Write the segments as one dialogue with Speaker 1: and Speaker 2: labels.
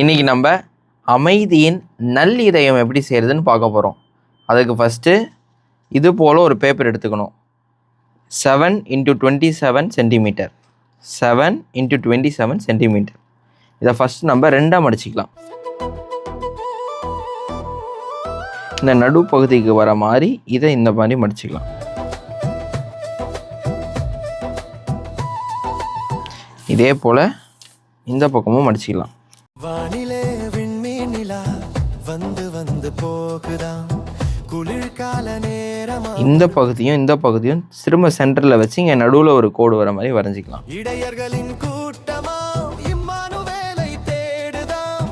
Speaker 1: இன்றைக்கி நம்ம அமைதியின் நல்லிதயம் எப்படி செய்கிறதுன்னு பார்க்க போகிறோம் அதுக்கு ஃபஸ்ட்டு இது போல் ஒரு பேப்பர் எடுத்துக்கணும். Seven into twenty seven centimetre seven into twenty seven centimetre இதை ஃபஸ்ட்டு நம்ம ரெண்டாக மடிச்சிக்கலாம். இந்த நடுப்பகுதிக்கு வர மாதிரி இதை இந்த மாதிரி மடிச்சிக்கலாம். இதே போல் இந்த பக்கமும் மடிச்சிக்கலாம்.
Speaker 2: வானிலே விண்மீன் நிலா வந்து வந்து போகுதாம். குளிர்கால நேரமா
Speaker 1: இந்த பகுதியும் இந்த பகுதியும் திரும்ப சென்டரில் வச்சு இங்கே நடுவில் ஒரு கோடு வர மாதிரி வரைஞ்சிக்கலாம்.
Speaker 2: இடையர்களின் கூட்டமா இம்மானுவேலை தேடுதாம்.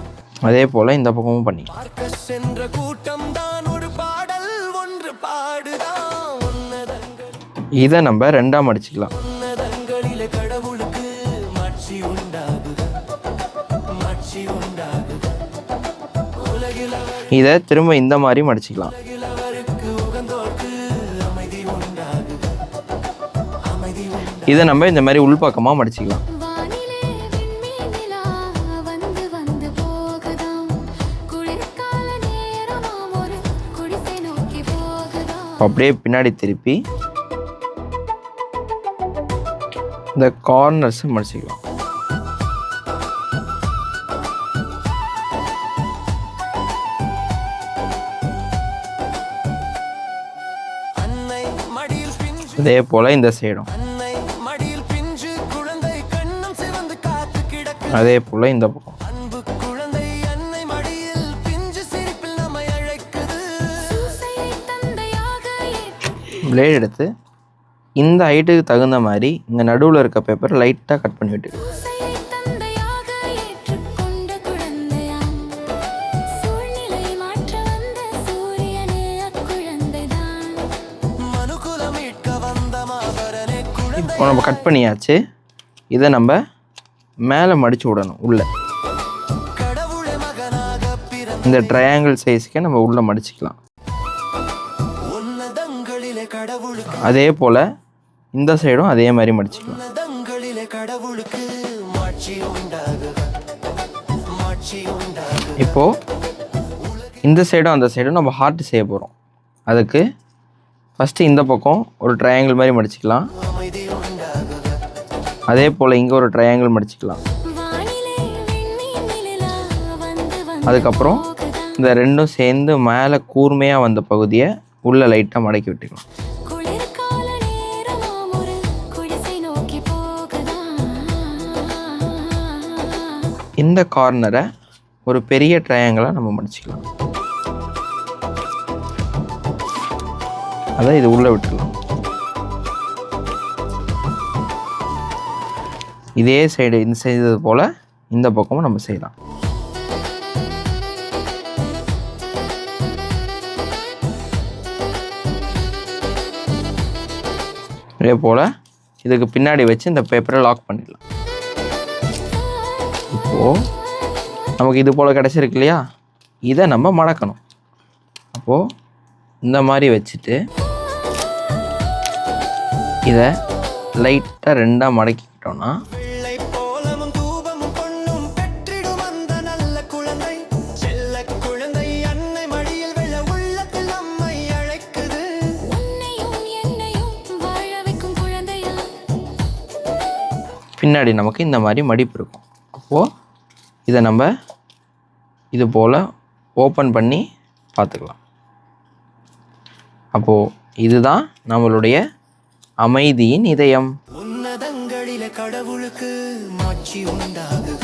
Speaker 1: அதே போல் இந்த பக்கமும் பண்ணிக்கலாம்
Speaker 2: பார்க்க சென்ற கூட்டம் தான் ஒரு பாடல் ஒன்று பாடுதாம். உன்னதங்கள்
Speaker 1: இதை நம்ம ரெண்டாக மடிச்சிக்கலாம் இதை திரும்ப இந்த மாதிரி மடிச்சிக்கலாம் இதை நம்ம இந்த மாதிரி உள்பக்கமாக மடிச்சிக்கலாம் அப்படியே பின்னாடி திருப்பி இந்த கார்னர்ஸை மடிச்சிக்கலாம் அதே போல் இந்த சைடும்.
Speaker 2: மடியில் பிஞ்சு குழந்தை
Speaker 1: அதே போல் இந்த பக்கம்.
Speaker 2: குழந்தை மடியில் பிஞ்சு
Speaker 1: பிளேட் எடுத்து இந்த ஹைட்டுக்கு தகுந்த மாதிரி இங்கே நடுவில் இருக்க பேப்பர் லைட்டாக கட் பண்ணி விட்டு இப்போ நம்ம கட் பண்ணியாச்சு. இதை நம்ம மேலே மடித்து விடணும் உள்ளே. இந்த ட்ரையாங்கிள் சைஸ்க்கே நம்ம உள்ளே மடிச்சிக்கலாம். அதே போல் இந்த சைடும் அதே மாதிரி மடிச்சிக்கலாம். இப்போது இந்த சைடும் அந்த சைடும் நம்ம ஹார்ட் செய்ய போகிறோம் அதுக்கு ஃபஸ்ட்டு இந்த பக்கம் ஒரு ட்ரையாங்கிள் மாதிரி மடிச்சிக்கலாம். அதே போல் இங்கே ஒரு ட்ரையாங்கிள் மடிச்சிக்கலாம். அதுக்கப்புறம் இந்த ரெண்டும் சேர்ந்து மேலே கூர்மையாக வந்த பகுதியை உள்ளே லைட்டாக மடக்கி விட்டுக்கலாம். இந்த கார்னரை ஒரு பெரிய ட்ரையாங்கிளாக நம்ம மடிச்சிக்கலாம். அதை இது உள்ளே விட்டுக்கலாம். இதே சைடு இந்த செய்தது போல் இந்த பக்கமும் நம்ம செய்யலாம். இதே போல் இதுக்கு பின்னாடி வச்சு இந்த பேப்பரை லாக் பண்ணிடலாம். இப்போது நமக்கு இது போல் கிடச்சிருக்கு இல்லையா? இதை நம்ம மடக்கணும். அப்போது இந்த மாதிரி வச்சுட்டு இதை லைட்டாக ரெண்டாக மடக்கிக்கிட்டோன்னா பின்னாடி நமக்கு இந்த மாதிரி மடிப்பு இருக்கும். அப்போது இதை நம்ம இது போல் ஓப்பன் பண்ணி பார்த்துக்கலாம். அப்போது இதுதான் நம்மளுடைய அமைதியின் இதயம்.
Speaker 2: உன்னதங்களிலே கடவுளுக்கு மாட்சி உண்டாகுது